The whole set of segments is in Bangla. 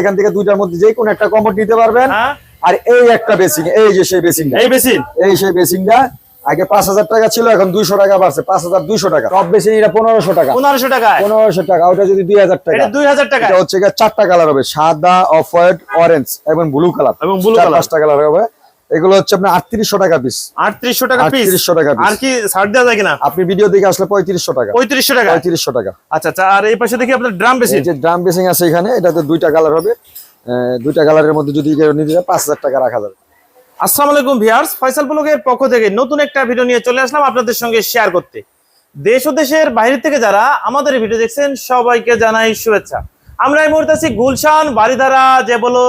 এখান থেকে দুইটার মধ্যে যে কোনো একটা কমোড নিতে পারবেন। হ্যাঁ। আর এই একটা বেসিং এই যে সেই বেসিংটা এই বেসিন? এই সেই বেসিংটা আগে পাঁচ হাজার টাকা ছিল এখন দুইশো টাকা বাড়ছে পাঁচ হাজার দুইশো টাকা। সব বেশি এটা পনেরোশো টাকা। পনেরোশো টাকা পনেরোশো টাকা ওটা যদি দুই হাজার টাকা। দুই হাজার টাকা হচ্ছে চারটা কালার হবে সাদা অফ হোয়াইট অরেঞ্জ এবং ব্লু কালার এবং ব্লু কালার পাঁচটা কালার হবে। এগুলো হচ্ছে আপনার আটত্রিশশো টাকা পিস আটত্রিশশো টাকা পিস আটত্রিশশো টাকা আর কি ছাড় দেওয়া যায় কিনা? আপনি ভিডিও দেখে আসলে পঁয়ত্রিশশো টাকা। পঁয়ত্রিশশো টাকা? পঁয়ত্রিশশো টাকা। আচ্ছা আচ্ছা আর এই পাশে দেখি আপনার ড্রাম এই যে ড্রাম বেসিং আছে এখানে এটাতে দুইটা কালার হবে। দুইটা কালারের মধ্যে যদি নিতে চায় পাঁচ হাজার টাকা রাখা যাবে। আসসালামু আলাইকুম ভিউয়ার্স ফয়সাল ব্লগের পক্ষ থেকে নতুন একটা ভিডিও নিয়ে চলে আসলাম আপনাদের সঙ্গে শেয়ার করতে। দেশ ও দেশের বাইরে থেকে যারা আমাদের ভিডিও দেখছেন সবাইকে জানাই শুভেচ্ছা। আমরা এই মুহূর্তে আছি গুলশান বাড়িধারা যে বলো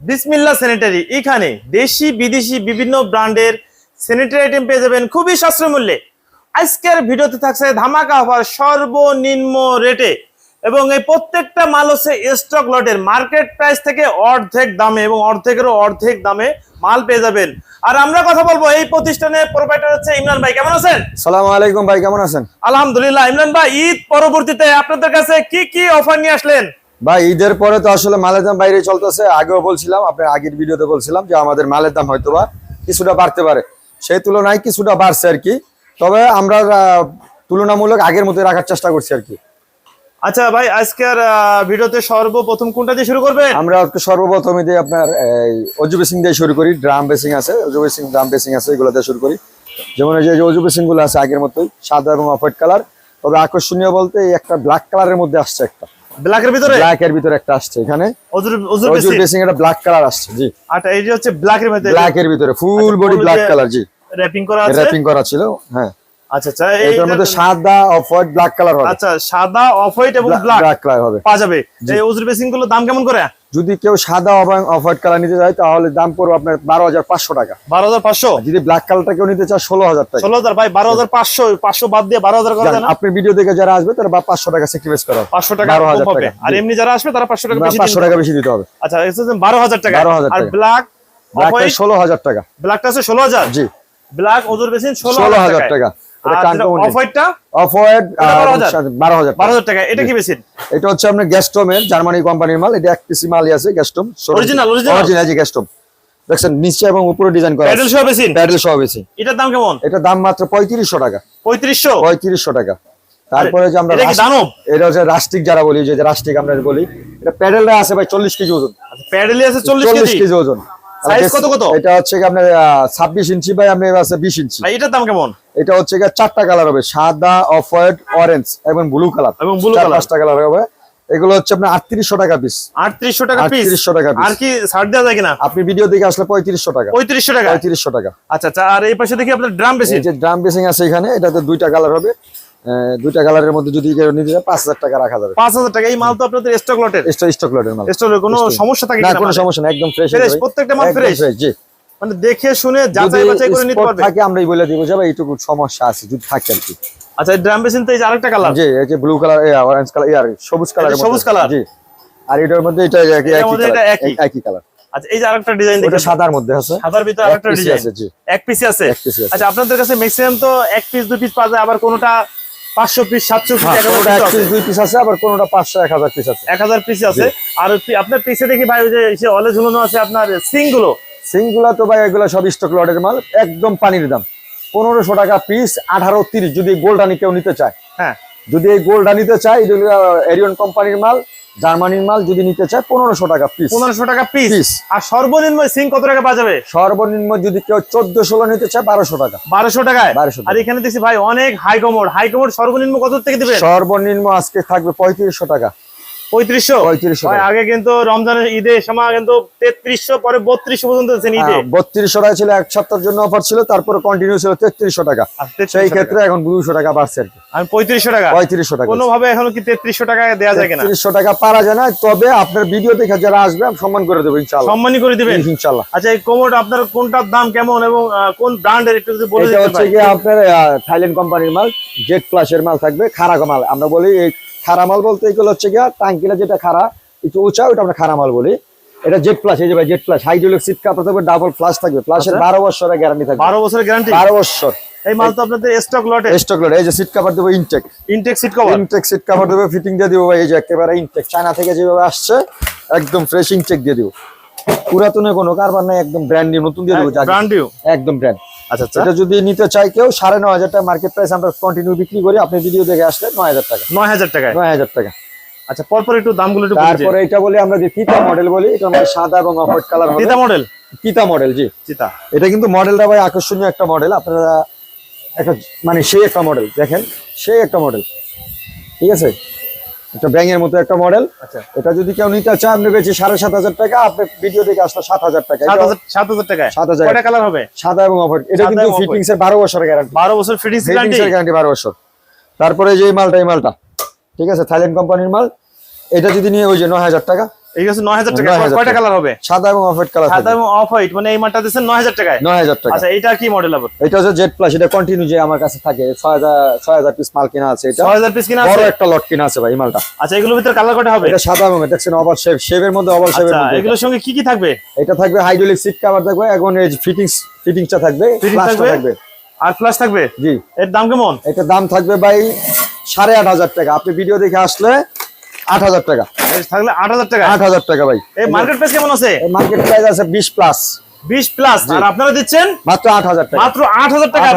বিসমিল্লা স্যানিটারি এখানে দেশি বিদেশি বিভিন্ন ব্র্যান্ডের স্যানিটারি আইটেম পেয়ে যাবেন খুবই সাশ্রয় মূল্যে। আজকের ভিডিওতে থাকছে ধামাকা অফার সর্বনিম্ন রেটে এবং এই প্রত্যেকটা মাল হচ্ছে স্টক লটের মার্কেট প্রাইস থেকে অর্ধেক দামে এবং অর্ধেকেরও অর্ধেক দামে মাল পেয়ে যাবেন। আর আমরা কথা বলব এই প্রতিষ্ঠানের প্রোভাইডার হচ্ছে ইমরান ভাই। কেমন আছেন? সালাম আলাইকুম ভাই কেমন আছেন? আলহামদুলিল্লাহ। ইমরান ভাই ঈদ পরবর্তীতে আপনাদের কাছে কি কি অফার নিয়ে আসলেন? ভাই ঈদের পরে তো আসলে মালের দাম বাইরে চলতেছে। আগেও বলছিলাম আপনার আগের ভিডিওতে বলছিলাম যে আমাদের মালের দাম হয়তো বা কিছুটা বাড়তে পারে। সেই তুলনায় কিছুটা বাড়ছে আর কি। তবে আমরা তুলনামূলক আগের মতো রাখার চেষ্টা করছি আর কি। আচ্ছা ভাই আজকের ভিডিওতে সর্বপ্রথম কোনটা দিয়ে শুরু করবেন? আমরা সর্বপ্রথমে দিয়ে আপনার এই অজু বেসিং দিয়ে শুরু করি ড্রাম বেসিং আছে অজু বেসিং ড্রাম বেসিং আছে এগুলো দিয়ে শুরু করি। যেমন এই যে অজু বেসিংগুলো আছে আগের মতোই সাদা এবং অফ হোয়াইট কালার। তবে আকর্ষণীয় বলতে এই একটা ব্ল্যাক কালারের মধ্যে আসছে একটা। ব্ল্যাকের ভিতরে? ব্ল্যাকের ভিতরে একটা আসছে এখানে। অজুর অজুর অজু বেসিং এটা ব্ল্যাক কালার আসছে জি। আচ্ছা এই যে হচ্ছে ব্ল্যাকের ভিতরে ব্ল্যাকের ভিতরে ফুল বডি ব্ল্যাক কালার জি। র্যাপিং করা আছে? র্যাপিং করা ছিল হ্যাঁ। আচ্ছা আচ্ছা এটার মধ্যে সাদা অফ হোয়াইট ব্ল্যাক কালার হবে। আচ্ছা সাদা অফ হোয়াইট এবং ব্ল্যাক ব্ল্যাক কালার হবে। পাওয়া যাবে। এই অজুর বেসিংগুলো দাম কেমন করে? যদি কেউ সাদা এবং অফ হোয়াইট কালার নিতে চায় তাহলে দাম পড়বে আপনার বারো হাজার পাঁচশো টাকা। বারো হাজার পাঁচশো? যদি ব্ল্যাক কালারটা কেউ নিতে চায় ষোলো হাজার টাকা। ষোলো হাজার ভাই বারো হাজার পাঁচশো পাঁচশো বাদ দিয়ে বারো হাজার করা আপনি ভিডিও দেখে যারা আসবে তারা পাঁচশো টাকা স্যাক্রিফাইস করা পাঁচশো টাকা বারো হাজার হবে। টাকা, আর এমনি যারা আসবে তারা পাঁচশো টাকা পাঁচশো টাকা বেশি দিতে হবে। আচ্ছা বারো হাজার টাকা। 12,000 আর ব্ল্যাক ব্ল্যাকটা ষোলো হাজার টাকা। ব্ল্যাকটা আছে ষোলো হাজার? জি। ব্ল্যাক ওজুর বেশি ষোলো হাজার টাকা। টাকা এটা আর কানকমনি। অফ হোয়াইটটা অফ হোয়াইট এটা 12,000 বারো হাজার। বারো হাজার টাকা। এটা কি বেসিন এটা হচ্ছে আপনার গ্যাস্টমের জার্মানি কোম্পানির মাল। এটা এক পিসি মালই আছে গ্যাস্টম Original, original? অরিজিনাল জি দেখছেন নিচে এবং উপরে ডিজাইন করা প্যাডেল সহ বেসিন প্যাডেল সহ বেশি। এটার দাম কেমন? এটা দাম মাত্র পঁয়ত্রিশশো টাকা। পঁয়ত্রিশশো? পঁয়ত্রিশশো টাকা। তারপরে যে আমরা এটা দানব? এটা হচ্ছে রাস্টিক যারা বলি যে রাস্টিক আমরা বলি। এটা প্যাডেলটা আছে ভাই চল্লিশ কেজি ওজন। প্যাডেলি আছে চল্লিশ চল্লিশ কেজি? ওজন। Size কত কত? এটা হচ্ছে আপনার ছাব্বিশ ইঞ্চি বাই আপনার আছে বিশ ইঞ্চি। এটার দাম কেমন? এটা হচ্ছে চারটা কালার হবে সাদা অফ হোয়াইট অরেঞ্জ এবং ব্লু কালার এবং blue color। পাঁচটা কালার হবে। এগুলো হচ্ছে আপনার আটত্রিশশো টাকা পিস আটত্রিশশো টাকা পিস 3800 টাকা আর কি ছাড় দেওয়া যায় কিনা? আপনি ভিডিও দেখে আসলে পঁয়ত্রিশশো টাকা। পঁয়ত্রিশশো টাকা? পঁয়ত্রিশশো টাকা। আচ্ছা আচ্ছা আর এই পাশে দেখি আপনার ড্রাম এই যে ড্রাম বেসিং আছে এখানে এটাতে দুইটা কালার হবে। দুইটা কালারের মধ্যে যদি কেউ নিতে চায় পাঁচ হাজার টাকা রাখা যাবে। পাঁচ হাজার টাকা। এই মাল তো আপনাদের স্টক লটের স্টক লটের মাল। স্টকের কোনো সমস্যা থাকে না কিনা সমস্যা না একদম ফ্রেশ প্রত্যেকটা মাল fresh? জি। মানে দেখে শুনে যাচাই বাছাই করে নিতে পারবে? থাকে আমরাই বলে দিব যাবে এইটুকু সমস্যা আছে যদি থাকে আর কি। আচ্ছা ড্রাম বেসিন তো এই যে আরেকটা কালার জি এই যে ব্লু কালার এই অরেঞ্জ কালার ইয়ার সবুজ কালার সবুজ কালার জি। আর এটার মধ্যে এটা একই একই একই? কালার আচ্ছা এই যে আরেকটা ডিজাইন দেখেন। সাদার মধ্যে আছে। সাদার ভিতরে আরেকটা ডিজাইন আছে, জি। এক পিসি আছে। আচ্ছা আপনাদের কাছে ম্যাক্সিমাম তো এক পিস দুই পিস পাওয়া যায় আবার কোনোটা পাঁচশো পিস সাতশো পিস হ্যাঁ, কোনোটা এক পিস দুই পিস আছে আবার কোনোটা পাঁচশো এক হাজার পিস আছে। এক হাজার পিস আছে। আর আপনার পিসে দেখি ভাই ওই যে অলে ঝুলানো আছে আপনার সিংগুলো। সিংগুলা তো ভাই এগুলো সব স্টক লটের মাল একদম পানির দাম। পনেরোশো টাকা পিস আঠারো তিরিশ যদি গোল্ডানি কেউ নিতে চায়। হ্যাঁ। যদি এই গোল্ডা নিতে চায় এগুলো এরিয়ন কোম্পানির মাল জার্মানির মাল যদি নিতে চায় পনেরোশো টাকা পিস পনেরোশো টাকা পিস আর সর্বনিম্ন সিং কত টাকা পাওয়া যাবে? সর্বনিম্ন যদি কেউ চোদ্দ ষোলো নিতে চায় বারোশো টাকা। বারোশো টাকায়? বারোশো আর এখানে দেখছি ভাই অনেক হাই হাই কমোড সর্বনিম্ন কত থেকে দেবে সর্বনিম্ন আজকে থাকবে পঁয়ত্রিশশো টাকা। পঁয়ত্রিশশো? 3500 আগে কিন্তু রমজানের ঈদের সময় কিন্তু তেত্রিশশো পরে বত্রিশশো পর্যন্ত দিচ্ছেন ঈদে। বত্রিশশো টাকা ছিল এক সপ্তাহের জন্য অফার ছিল তারপরে কন্টিনিউ ছিল তেত্রিশশো টাকা। সেই ক্ষেত্রে এখন দুশো টাকা বাড়ছে আর কি। পঁয়ত্রিশশো টাকা? পঁয়ত্রিশশো টাকা। কোনোভাবে এখনও কি তেত্রিশশো টাকা দেওয়া যায় কিনা? তেত্রিশশো টাকা পারা যায় না তবে আপনার ভিডিও দেখে যারা আসবে সম্মান করে দেবো ইনশাল্লাহ সম্মানই করে দিবেন? ইনশাল্লাহ আচ্ছা এই কোমোড আপনার কোনটার দাম কেমন এবং কোন ব্র্যান্ডের একটু যদি বলে এটা হচ্ছে আপনার থাইল্যান্ড কোম্পানির মাল জেট প্লাসের মাল থাকবে খারাপ মাল। আমরা বলি এই খারা মাল বলতে এগুলো হচ্ছে গিয়ে টাঙ্কিলা যেটা খারা একটু উঁচা ওটা আমরা খারা মাল বলি। এটা জেট প্লাস এই যে ভাই জেট প্লাস হাইড্রোলিক সিট কাপড় থাকবে ডাবল ফ্লাশ থাকবে। প্লাসের। বারো বছরের গ্যারান্টি থাকবে। বারো বছরের গ্যারান্টি বারো বছর। এই মাল তো আপনাদের স্টক লটে স্টক লোড এই যে সিট কাভার দেবো intake intake seat cover intake seat cover দেবো ফিটিং দিয়ে দেবো ভাই এই যে একেবারে ইনটেক চায়না থেকে যেভাবে আসছে একদম ফ্রেশ চেক দিয়ে দিব। পুরাতনে কোনো কারবার নাই একদম ব্র্যান্ড নিউ নতুন দিয়ে দেবো ব্র্যান্ড নিউ একদম ব্র্যান্ড আচ্ছা আচ্ছা। এটা যদি নিতে চাই কেউ সাড়ে নয় হাজার টাকা মার্কেট প্রাইস আমরা কন্টিনিউ বিক্রি করি। আপনি ভিডিও দেখে আসলে নয় হাজার টাকা। নয় হাজার টাকায়? নয় হাজার টাকা। আচ্ছা পরপর একটু দামগুলো একটু। তারপরে এটা বলি আমরা যে মডেল বলি এটা সাদা এবং অফ কালার মডেল মডেল জি। এটা কিন্তু মডেলটা ভাই আকর্ষণীয় একটা মডেল আপনারা একটা মানে সেই একটা মডেল দেখেন সেই একটা মডেল ঠিক আছে? একটা ব্যাঙের মতো একটা মডেল। আচ্ছা। এটা যদি কেউ নিতে চান বেশি সাড়ে সাত হাজার টাকা আপনি ভিডিও দেখে আসলে সাত হাজার টাকা। সাত হাজার টাকা সাত হাজার টাকায়? 7,000 কয়টা কালার হবে? সাদা এবং অফার এটা কিন্তু ফিটিংস এর বারো বছর গ্যারান্টি বারো বছর ফিটিংস গ্যারান্টি বারো বছর। তারপরে যে মালটা এই মালটা। ঠিক আছে থাইল্যান্ড কোম্পানির মাল। এটা যদি নিয়ে ওই যে নয় হাজার টাকা। এই হচ্ছে নয় হাজার টাকা। কয়টা কালার হবে? সাদা এবং অফ কালার সাদা এবং অফ হোয়াইট মানে এই মালটা দিচ্ছেন নয় হাজার টাকায়? নয় হাজার টাকা। আচ্ছা এটা কি মডেল আবার? এটা হচ্ছে জেড প্লাস এটা কন্টিনিউ যে আমার কাছে থাকে। ছয় হাজার পিস মাল কিনা আছে এটা। ছয় হাজার পিস কিনা বড় একটা লট কিনা আছে ভাই মালটা। আচ্ছা এগুলোর ভিতরে কালার কয়টা হবে? এটা সাদা এবং দেখছেন ওভার শেপ শেপের মধ্যে শেপের আচ্ছা মধ্যে এগুলোর সঙ্গে কি কি থাকবে? এটা থাকবে হাইড্রোলিক সিট কভার থাকবে এবং এই ফিটিংস ফিটিংসটা থাকবে থাকবে? আর প্লাস থাকবে? জি। এর দাম কেমন? এটা দাম থাকবে ভাই সাড়ে আট হাজার টাকা। আপনি ভিডিও দেখে আসলে আট হাজার টাকা। থাকলে আট হাজার টাকা। আট হাজার টাকা ভাই। এই মার্কেট প্রাইস কেমন আছে? মার্কেট প্রাইস আছে বিশ প্লাস বিশ প্লাস আর আপনারা দিচ্ছেন? মাত্র আট হাজার টাকা। মাত্র আট হাজার টাকা।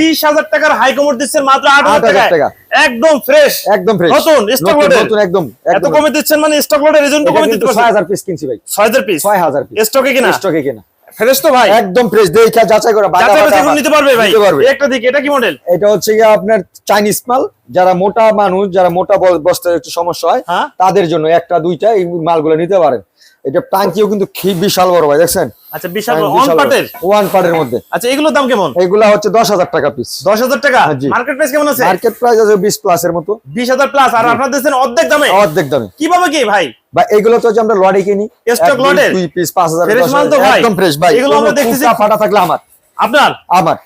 বিশ হাজার টাকার হাই কমোড দিচ্ছেন মাত্র আট হাজার 8,000 টাকা। একদম ফ্রেশ একদম ফ্রেশ নতুন, stock loaded। নতুন একদম এত কমে দিচ্ছেন মানে স্টক লটের এজন্য এটা কমে দিতে পিস কিনছি ভাই। ছয় হাজার পিস ছয় হাজার পিস স্টকে কিনা? স্টকে কিনা। ফ্রেশ তো ভাই। একদম ফ্রেশ দেখে যাচাই করে করে নিতে পারবে ভাই। একটা দিকে এটা কি মডেল এটা হচ্ছে গিয়ে আপনার চাইনিজ মাল। যারা মোটা মানুষ যারা মোটা বস্তার একটু সমস্যা হয় হ্যাঁ। তাদের জন্য একটা দুইটা এই মালগুলো নিতে পারেন। এটা টাঙ্কিও কিন্তু বিশাল বড় ভাই দেখছেন? আচ্ছা বিশাল অন পার্টের ওয়ান পার্টের মধ্যে। আচ্ছা এগুলোর দাম কেমন? এগুলা হচ্ছে দশ হাজার টাকা পিস দশ হাজার টাকা? হ্যাঁ, জি। মার্কেট প্রাইস কেমন আছে? মার্কেট প্রাইস আছে বিশ প্লাস এর মতো। বিশ হাজার প্লাস আর আপনার দিচ্ছেন অর্ধেক দামে? অর্ধেক দামে। কীভাবে কি ভাই? বা এগুলো তো আমরা লড়ে কিনি। Stock এক, দুই, পিস পাঁচ হাজার মাল তো ভাই? একদম ফ্রেশ ভাই। এগুলো আমরা দেখতেছি- ফাটা থাকলে আমার। আপনার? আমার।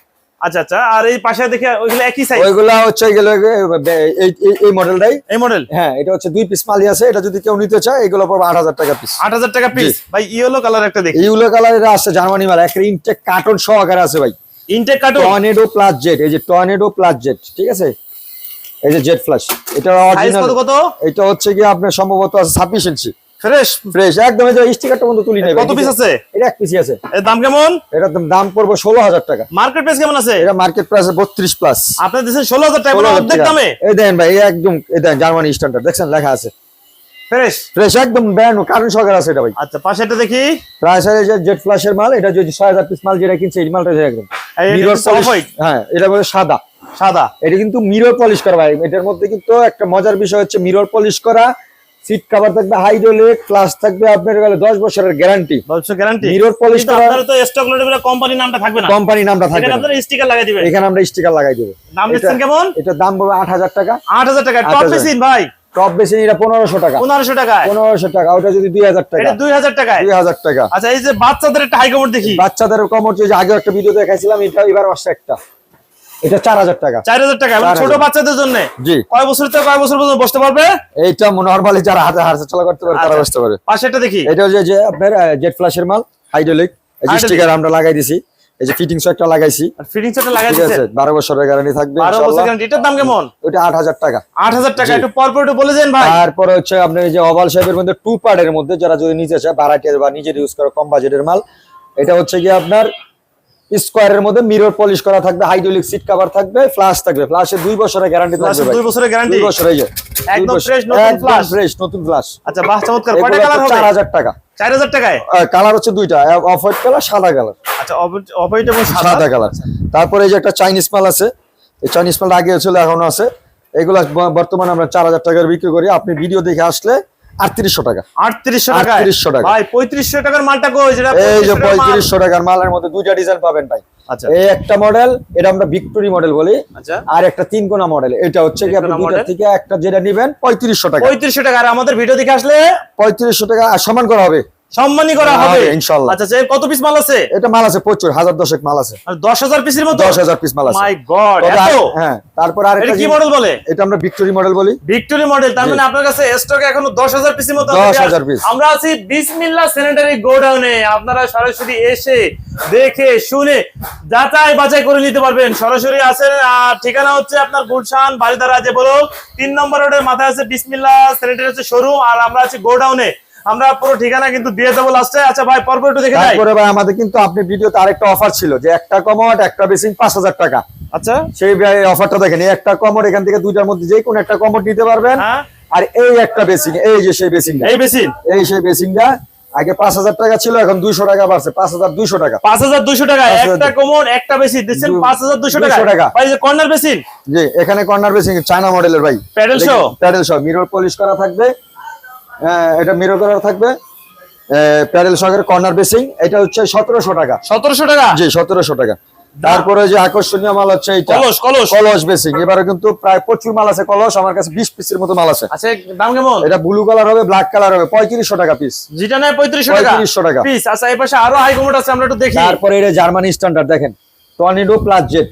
আচ্ছা আচ্ছা। আর এই পাশে দেখে ওইগুলো একই সাইজ ওইগুলা হচ্ছে গেলে এই এই- মডেলটাই এই মডেল হ্যাঁ এটা হচ্ছে দুই পিস মালই আছে। এটা যদি কেউ নিতে চায় এগুলো পড়বে আট হাজার টাকা পিস আট হাজার টাকা পিস ভাই ইয়েলো কালার একটা দেখি। ইউলো কালারের আছে জার্মানি মাল। একটা ইনটেক কার্টন সহকারে আছে ভাই। Intake carton tornado plus jet এই যে টর্নেডো প্লাস জেট ঠিক আছে? এই যে জেট ফ্ল্যাশ এটা অরিজিনাল কত এটা হচ্ছে কি আপনার সম্ভবত আছে ছাব্বিশ ইঞ্চি। ফ্রেশ ফ্রেশ একদম এই যে স্টিকারটা মতো তুলি নেবে। কত পিস আছে? এটা এক পিসি আছে। এর দাম কেমন? এটার দাম- পড়বে ষোলো হাজার টাকা। মার্কেট প্রাইস কেমন আছে? এটা মার্কেট প্রাইস বত্রিশ প্লাস আপনার দিচ্ছেন ষোলো হাজার টাকা মানে অর্ধেক দামে? এই দেন ভাই একদম এই দেন জার্মানি স্ট্যান্ডার্ড দেখছেন লেখা আছে। ফ্রেশ ফ্রেশ একদম ব্র্যান্ড কারণ সহকারে আছে এটা ভাই। আচ্ছা পাশে এটা দেখি। প্রাইস আছে যে জেট ফ্ল্যাশের মাল এটা যদি ছয় হাজার পিস মাল যেটা কিনছে এই মালটা একদম। এই মিরর পলিশ হ্যাঁ এটা বলে সাদা। সাদা। এটা কিন্তু মিরর পলিশ করা ভাই। এটার মধ্যে কিন্তু একটা মজার বিষয় হচ্ছে মিরর পলিশ করা সিট কভার থাকবে হাইড্রোলিক প্লাস থাকবে আপনার গেলে দশ বছরের গ্যারান্টি বলছো গ্যারান্টি Mirror polish করা- আপনার তো স্টক লোডে কোম্পানি নামটা থাকবে না। কোম্পানি নামটা থাকবে এখানে আপনারা স্টিকার লাগাই দিবেন। এখানে আমরা স্টিকার লাগাই দেবো। নাম এটা- দিচ্ছেন কেমন? এটার দাম আট হাজার টাকা। আট হাজার টাকা। টপ 8,000 মেশিন ভাই। টপ বেশি এটা পনেরোশো টাকা। পনেরোশো টাকা পনেরোশো টাকা। ওটা যদি দুই হাজার টাকা। এটা দুই হাজার টাকায়। দুই হাজার টাকা। আচ্ছা এই যে বাচ্চাদের একটা হাই কমোড দেখি। বাচ্চাদের কমর যে আগে একটা ভিডিও দেখাইছিলাম এটা এবার আসছে একটা। এটা চার হাজার টাকা। চার হাজার টাকা মানে 4,000 ছোট বাচ্চাদের জন্য? জি। কয় বছর থেকে কয় বছর পর্যন্ত বসতে পারবে? এইটা নর্মালি যারা হাতে হাতে চলা করতে পারে তারা আচ্ছা। বসতে পারে দেখি। এটা যে আপনার জেট ফ্ল্যাশের মাল হাইড্রোলিক এই স্টিকার আমরা লাগাই দিছি। এই যে ফিটিংস একটা লাগাইছি। ফিটিং সেটটা লাগাই আছে বারো বছরের গ্যারান্টি থাকবে বারো বছর ইনশাআল্লাহ। গ্যারান্টি এটার দাম কেমন? ওটা আট হাজার টাকা। আট হাজার টাকা জি। একটু পরপর একটু বলে দেন ভাই। তারপরে হচ্ছে আপনি এই যে ওভাল শেপের মধ্যে টু পার্টের মধ্যে যারা যদি নিতে চায় ভাড়াটিয়া বা নিজের ইউজ করে কম বাজেটের মাল এটা হচ্ছে কি আপনার স্কোয়ারের মধ্যে মিরর পলিশ করা থাকবে হাইড্রোলিক সিট কভার থাকবে ফ্লাশ থাকবে। ফ্লাশে দুই বছরের গ্যারান্টি থাকবে দুই বছরের গ্যারান্টি দুই বছর এই যে একদম fresh নতুন flash। ফ্রেশ নতুন ফ্লাশ আচ্ছা বাহ চমৎকার। কয়টা কালার হবে? চার হাজার টাকা। চার হাজার টাকায়? কালার হচ্ছে দুইটা অফ হোয়াইট কালার সাদা কালার আচ্ছা অপারেট এবং সাদা? কালার তারপরে এই যে একটা চাইনিজ মাল আছে এই চাইনিজ মালটা আগে ছিল এখনও আছে। এগুলা বর্তমানে আমরা চার হাজার টাকার বিক্রি করি। আপনি ভিডিও দেখে আসলে আটত্রিশশো টাকা। আটত্রিশশো টাকা 3800 টাকা। ভাই পঁয়ত্রিশশো টাকার মালটা কই? যেটা এই যে 3500 টাকার মাল। পঁয়ত্রিশশো টাকার মালের মধ্যে দুইটা ডিজাইন পাবেন ভাই। আচ্ছা। এই একটা মডেল এটা আমরা ভিক্টোরি মডেল বলি। আচ্ছা। আর একটা তিন কোনা মডেল এটা হচ্ছে কি আপনি তিনকোনা দুইটা থেকে একটা যেটা নেবেন পঁয়ত্রিশশো টাকা। পঁয়ত্রিশশো টাকা। আর আমাদের ভিডিও দেখে আসলে? পঁয়ত্রিশশো টাকা আর সমান করা হবে। সম্মানই করা হবে, হবে। ইনশাআল্লাহ। আচ্ছা এর কত পিস মাল আছে? এটা মাল আছে প্রচুর হাজার দশেক মাল আছে। দশ হাজার পিসের মতো? দশ হাজার পিস মাল আছে। মাই গড এত? হ্যাঁ তারপর আরেকটা কি মডেল বলে? এটা আমরা ভিক্টোরি মডেল বলি। ভিক্টোরি মডেল তার মানে আপনার কাছে স্টকে এখনও দশ হাজার পিসের মতো আছে। 10,000 piece। আমরা আছি বিসমিল্লা স্যানিটারি গোডাউনে আপনারা সরাসরি এসে দেখে শুনে যাচাই বাছাই করে নিতে পারবেন। সরাসরি আছেন ঠিকানা হচ্ছে আপনার গুলশান বাড়িদার রাজে বলো তিন নম্বর রোডের মাথায় আছে বিসমিল্লা স্যানিটারি হচ্ছে শোরুম আর আমরা আছি গোডাউনে আমরা পুরো ঠিকানা কিন্তু দিয়ে দেবো লাস্টে আচ্ছা ভাই পরপর একটু দেখে তারপরে ভাই আমাদের কিন্তু আপনি ভিডিওতে আরেকটা অফার ছিল যে একটা কমোড একটা বেসিং পাঁচ হাজার টাকা। আচ্ছা। সেই অফারটা দেখেন এই একটা কমোড এখান থেকে দুইটার মধ্যে যে কোনো একটা কমোড নিতে পারবেন। হ্যাঁ। আর এই একটা বেসিং এই যে সেই বেসিংটা এই বেশি এই সেই বেসিংটা আগে পাঁচ হাজার টাকা ছিল এখন দুইশো টাকা বাড়ছে পাঁচ হাজার দুইশো টাকা। পাঁচ হাজার দুশো টাকা একটা কোমর একটা বেশি দিচ্ছেন দু- পাঁচ হাজার দুশো 200 টাকা টাকা। ভাই যে কর্নার বেসিন? জি এখানে কর্নার বেসিং চায়না মডেলের ভাই। প্যাডেল শো প্যাডেল সহ মিরর পলিশ করা থাকবে। এটা মিরর করা থাকবে। প্যারেল সহের কর্নার বেসিং এটা হচ্ছে সতেরোশো টাকা। সতেরোশো টাকা? জি সতেরোশো টাকা। তারপরে যে আকর্ষণীয় মাল হচ্ছে কলস কলস। কলস বেসিং এবারে কিন্তু প্রায় প্রচুর মাল আছে কলস আমার কাছে বিশ পিসের মতো মাল আছে। আচ্ছা দাম কেমন? এটা ব্লু কালার হবে ব্ল্যাক কালার হবে পঁয়ত্রিশশো টাকা পিস যেটা নেয় পঁয়ত্রিশশো টাকা? 3500 টাকা। পিস আচ্ছা এই পাশে আরও হাই কমোড আছে আমরা একটু দেখি। তারপরে এটা জার্মানি স্ট্যান্ডার্ড দেখেন। টর্নেডো প্লাস জেট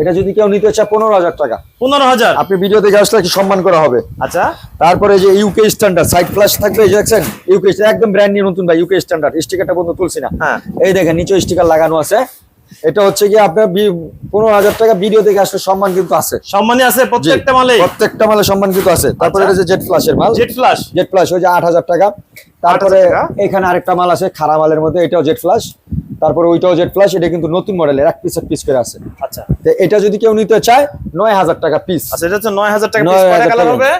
এটা যদি কেউ নিতে চায় পনেরো হাজার টাকা। পনেরো হাজার? আপনি ভিডিও দেখে আসলে কি সম্মান করা হবে। আচ্ছা। তারপরে যে ইউকে স্ট্যান্ডার্ড সাইড ফ্ল্যাশ থাকবে এই দেখছেন ইউকে একদম ব্র্যান্ড নিউ নতুন ভাই ইউকে স্ট্যান্ডার্ড স্টিকারটা বন্ধু তুলছি না। হ্যাঁ। এই দেখেন নিচে স্টিকার লাগানো আছে। এটা হচ্ছে কি আপনার পনেরো হাজার টাকা ভিডিও দেখে আসলে সম্মান কিন্তু আছে। সম্মানই আছে প্রত্যেকটা মালে প্রত্যেকটা মালে সম্মান কিন্তু আছে। তারপরে আচ্ছা। এটা যে জেট ফ্ল্যাশের মাল। জেট ফ্লাশ জেট ফ্ল্যাশ ওই যে আট হাজার টাকা। তারপরে 8,000 টাকা। এখানে আরেকটা মাল আছে খারা মালের মধ্যে এটাও জেট ফ্ল্যাশ তারপরে ওইটাও জেট ফ্ল্যাশ এটা কিন্তু নতুন মডেলের এক পিস এক পিস করে আছে। আচ্ছা। তো এটা যদি কেউ নিতে চায় নয় হাজার টাকা পিস আচ্ছা এটা হচ্ছে নয় হাজার টাকা পিস কয়টা কালার হবে?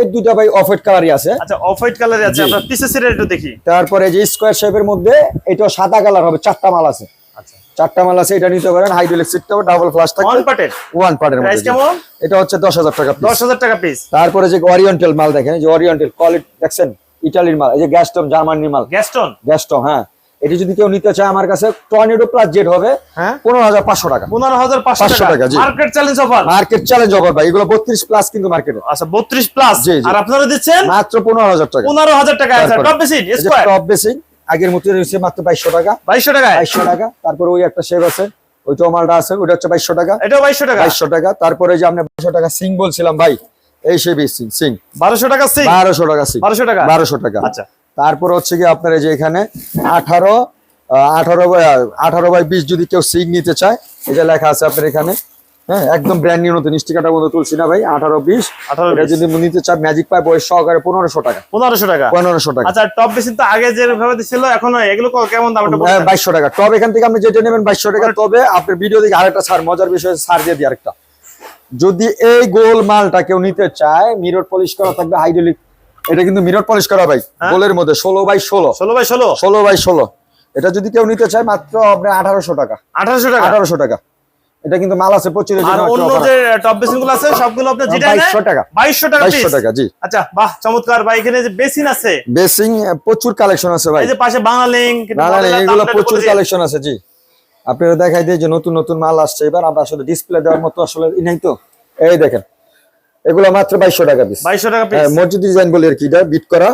এই দুটা ভাই অফ হোয়াইট কালারই আছে। আচ্ছা অফ হোয়াইট কালারে আছে আমরা পিসেস এর একটু দেখি। তারপরে যে স্কোয়ার শেপের মধ্যে এটাও সাদা কালার হবে চারটা মাল আছে। আচ্ছা। চারটা মাল আছে এটা নিতে পারেন। হাইড্রোলিক সিটটাও ডাবল ফ্লাশ ওয়ান থাকবে। পার্টের ওয়ান পার্টের প্রাইস কেমন? এটা হচ্ছে দশ হাজার টাকা piece। দশ হাজার টাকা পিস তারপরে যে ওরিয়েন্টাল মাল দেখেন যে ওরিয়েন্টাল কোয়ালিটি দেখছেন? ইটালির মাল এই যে গ্যাস্টম জার্মানির মাল। গ্যাস্টন গ্যাস্টম হ্যাঁ। এটি যদি কেউ নিতে চায় আমার কাছে টর্নেডো প্লাস জেট হবে হ্যাঁ? পনেরো হাজার পাঁচশো টাকা। পনেরো হাজার পাঁচশো টাকা, টাকা market challenge offer market challenge offer ভাই। এগুলো বত্রিশ প্লাস কিন্তু মার্কেটে আচ্ছা বত্রিশ প্লাস। আর আপনারা দিচ্ছেন? মাত্র পনেরো হাজার টাকা। পনেরো হাজার টাকা টপ স্কোয়ার টপ বেসিং আগের মতো রয়েছে মাত্র বাইশশো টাকা। বাইশশো টাকায়? বাইশশো টাকা। তারপরে ওই একটা শেপ আছে ওইটাও মালটা আছে ওইটা হচ্ছে বাইশশো টাকা। এটাও বাইশশো টাকা? বাইশশো টাকা। তারপরে যে আমরা বাইশশো টাকা সিং বলছিলাম ভাই। এই সেই সিং সিং। বারোশো টাকা সিং? বারোশো টাকা সিং। বারোশো টাকা? বারোশো টাকা। আচ্ছা। তারপর হচ্ছে কি আপনার এই যে এখানে আঠারো আঠারো বাই আঠারো বাই বিশ যদি কেউ সিং নিতে চায় এটা লেখা আছে আপনার এখানে। হ্যাঁ একদম ব্র্যান্ড নিউ নতুন। স্টিকারটা মতো তুলছি না ভাই আঠারো বিশ। 18 এটা যদি নিতে চায় ম্যাজিক পাই বয়স সহকারে পনেরোশো টাকা। পনেরোশো টাকা? পনেরোশো টাকা। আচ্ছা টপ বেশি তো আগে যেভাবে দিছিল এখন এগুলো কেমন দাম? বাইশশো টাকা। টপ এখান থেকে আপনি যেটা নেবেন বাইশশো টাকা তবে আপনার ভিডিও দেখে আরেকটা ছাড় মজার বিষয় ছাড় দিয়ে দিই আরেকটা। যদি এই গোল মালটা কেউ নিতে চায় মিরর পলিশ করা থাকবে হাইড্রোলিক এটা কিন্তু মিরর পলিশ করা ভাই হ্যাঁ? গোলের মধ্যে ষোলো বাই ষোলো। ষোলো বাই ষোলো? ষোলো বাই ষোলো। এটা যদি কেউ নিতে চায় মাত্র আপনার আঠারোশো টাকা। আঠারোশো টাকা? আঠারোশো টাকা। এটা কিন্তু মাল আছে প্রচুর আর অন্য যে টপ বেসিনগুলো আছে সবগুলো আপনার যেটা বাইশশো টাকা। টাকা। টাকা জি। আচ্ছা বাহ চমৎকার। ভাই এখানে যে বেসিন আছে বেসিং প্রচুর কালেকশন আছে ভাই। এই যে পাশে বাংলা লিঙ্ক না না না, এগুলো প্রচুর কালেকশন আছে জি। আপনারা দেখাই দিয়ে যে নতুন নতুন মাল আসছে। এবার আমরা আসলে ডিসপ্লে দেওয়ার মতো আসলে নাই তো। এই দেখেন এগুলো মাত্র বাইশশো টাকা পিস বাইশশো টাকা পিস হ্যাঁ মসজিদ ডিজাইন বলে আর কি এটা বিট করা।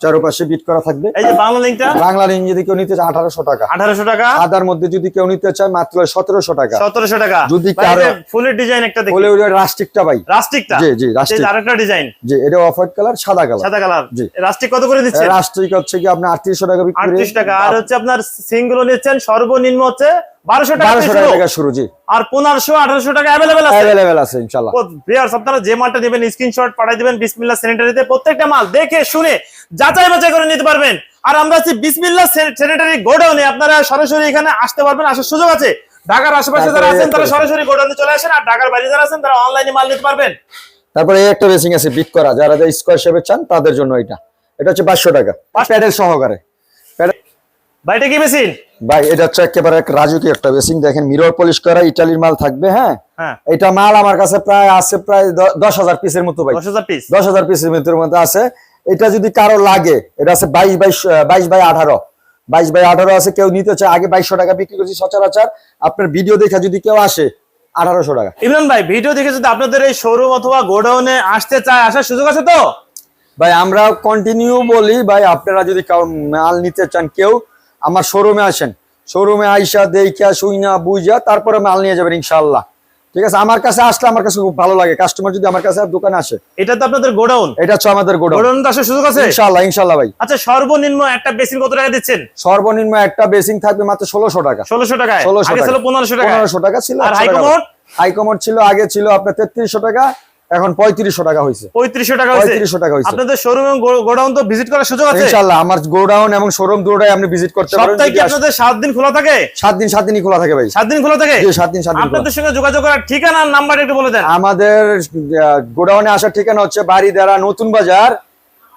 চারপাশে বিট করা থাকবে। এই যে বাংলা লিঙ্কটা বাংলা রিং যদি কেউ নিতে চায় আঠারোশো টাকা। আঠারোশো টাকা? সাদার মধ্যে যদি কেউ নিতে চায় মাত্র সতেরোশো টাকা। সতেরোশো টাকা। যদি কারো- ফুলের ডিজাইন একটা দেখি। ওই রাস্টিকটা ভাই। রাস্টিকটা জি, জি, রাস্টিক। আরেকটা ডিজাইন যে এটা অফ হোয়াইট কালার সাদা কালার সাদা কালার জি। রাস্টিক কত করে দিচ্ছেন? রাস্টিক হচ্ছে কি আপনার আটত্রিশশো টাকা বিক্রি আটত্রিশ টাকা। আর হচ্ছে আপনার সিঙ্গুলো নিচ্ছেন সর্বনিম্ন হচ্ছে বারোশো টাকা। টাকা শুরু জি। আর পনেরোশো আঠারোশো টাকা অ্যাভেলেবেল আছে? অ্যাভেলেবেল আছে আপনারা যে মালটা নেবেন স্ক্রিনশট পাঠিয়ে দিবেন বিসমিল্লাহ স্যানিটারিতে প্রত্যেকটা মাল দেখে শুনে যাচাই বাছাই করে নিতে পারবেন। আর আমরা আছি বিসমিল্লাহ স্যানিটারি গোডাউনে আপনারা সরাসরি এখানে আসতে পারবেন আসার সুযোগ আছে। ঢাকার আশেপাশে যারা আছেন তারা সরাসরি গোডাউনে চলে আসেন আর ঢাকার বাইরে যারা আছেন তারা অনলাইনে মাল নিতে পারবেন। তারপরে এই একটা বেসিং আছে বিট করা যারা যে স্কোয়ার শেপে চান তাদের জন্য এটা। এটা হচ্ছে পাঁচশো টাকা। প্যাডেল সহকারে। বাইটা কি বেশি ভাই এটা হচ্ছে একেবারে এক রাজুকি একটা বেসিং দেখেন মিরর পলিশ করা ইটালির মাল থাকবে হ্যাঁ? হ্যাঁ। এটা মাল আমার কাছে প্রায় আছে প্রায় দশ হাজার পিসের মতো ভাই। দশ হাজার পিস দশ হাজার পিসের মতো মধ্যে আছে। এটা যদি কারও লাগে এটা আছে বাইশ বাইশ বাইশ বাই আঠারো। বাইশ বাই আঠারো আছে কেউ নিতে চায় আগে বাইশশো টাকা বিক্রি করছি সচরাচর। আপনার ভিডিও দেখে যদি কেউ আসে আঠারোশো টাকা। ইমরান ভাই ভিডিও দেখে যদি আপনাদের এই শোরুম অথবা গোডাউনে আসতে চায় আসার সুযোগ আছে তো? ভাই আমরা কন্টিনিউ বলি ভাই আপনারা যদি মাল নিতে চান কেউ আমার শোরুমে আসেন। শোরুমে আইসা দেখা শুইনা বুঝা তারপরে মাল নিয়ে যাবেন ইনশাল্লাহ ঠিক আছে আমার কাছে আসলে আমার কাছে খুব ভালো লাগে। কাস্টমার যদি আমার কাছে দোকানে আসে এটা তো আপনাদের গোডাউন। এটা হচ্ছে আমাদের গোডাউন। গোডাউন তো আসার সুযোগ আছে? ইনশাআল্লাহ ইনশাআল্লাহ ভাই। আচ্ছা সর্বনিম্ন একটা বেসিন কত টাকা দিচ্ছেন? সর্বনিম্ন একটা বেসিং থাকবে মাত্র 1600 টাকা। ষোলোশো টাকায়? ষোলোশো আগে টাকা। ছিল 1500 টাকা 1500 টাকা ছিল আর 800 হাই টাকা। কমোড হাই কমোড ছিল আগে ছিল আপনার তেত্রিশশো টাকা এখন পঁয়ত্রিশশো টাকা হয়েছে। পঁয়ত্রিশশো টাকা পঁয়ত্রিশশো টাকা হয়েছে। আপনাদের শোরুম এবং গোডাউন তো ভিজিট করার সুযোগ আছে? ইনশাল্লাহ আমার গোডাউন এবং শোরুম দুটোই আপনি ভিজিট করতে পারেন। সপ্তাহে কি আপনাদের সাত দিন খোলা থাকে? সাত দিন সাত দিনই খোলা থাকে ভাই। সাত দিন খোলা থাকে? জি, সাত দিন সাত দিন আপনাদের সঙ্গে যোগাযোগ করার ঠিকানা আর নাম্বার একটু বলে দেন। আমাদের গোডাউনে আসার ঠিকানা হচ্ছে বাড়িদারা নতুন বাজার।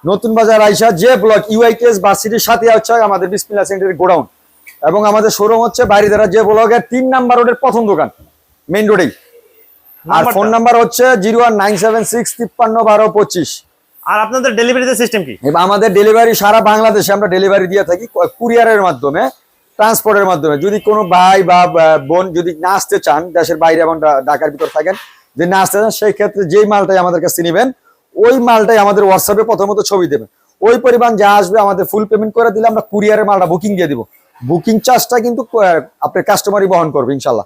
নতুন বাজার আইসা যে ব্লক ইউআইকেএস ভার্সিটির সাথে হচ্ছে আমাদের বিসমিল্লা সেন্টারের গোডাউন। এবং আমাদের শোরুম হচ্ছে বাড়িদারা যে ব্লকের তিন নাম্বার রোডের প্রথম দোকান মেইন রোডেই আর ফোন নাম্বার হচ্ছে zero one nine seven six তিপ্পান্ন বারো পঁচিশ। আর আপনাদের ডেলিভারিতে সিস্টেম কি? আমাদের ডেলিভারি সারা বাংলাদেশে আমরা ডেলিভারি দিয়ে থাকি কুরিয়ারের মাধ্যমে ট্রান্সপোর্টের মাধ্যমে। যদি কোনো ভাই বা বোন যদি না আসতে চান দেশের বাইরে এবং ঢাকার ভিতর থাকেন যদি না আসতে চান সেই ক্ষেত্রে যেই মালটাই আমাদের কাছে নেবেন ওই মালটাই আমাদের হোয়াটসঅ্যাপে প্রথমত ছবি দেবেন। ওই পরিমাণ যা আসবে আমাদের ফুল পেমেন্ট করে দিলে আমরা কুরিয়ারের মালটা বুকিং দিয়ে দিব। বুকিং চার্জটা কিন্তু আপনার কাস্টমারই বহন করবে ইনশাল্লাহ।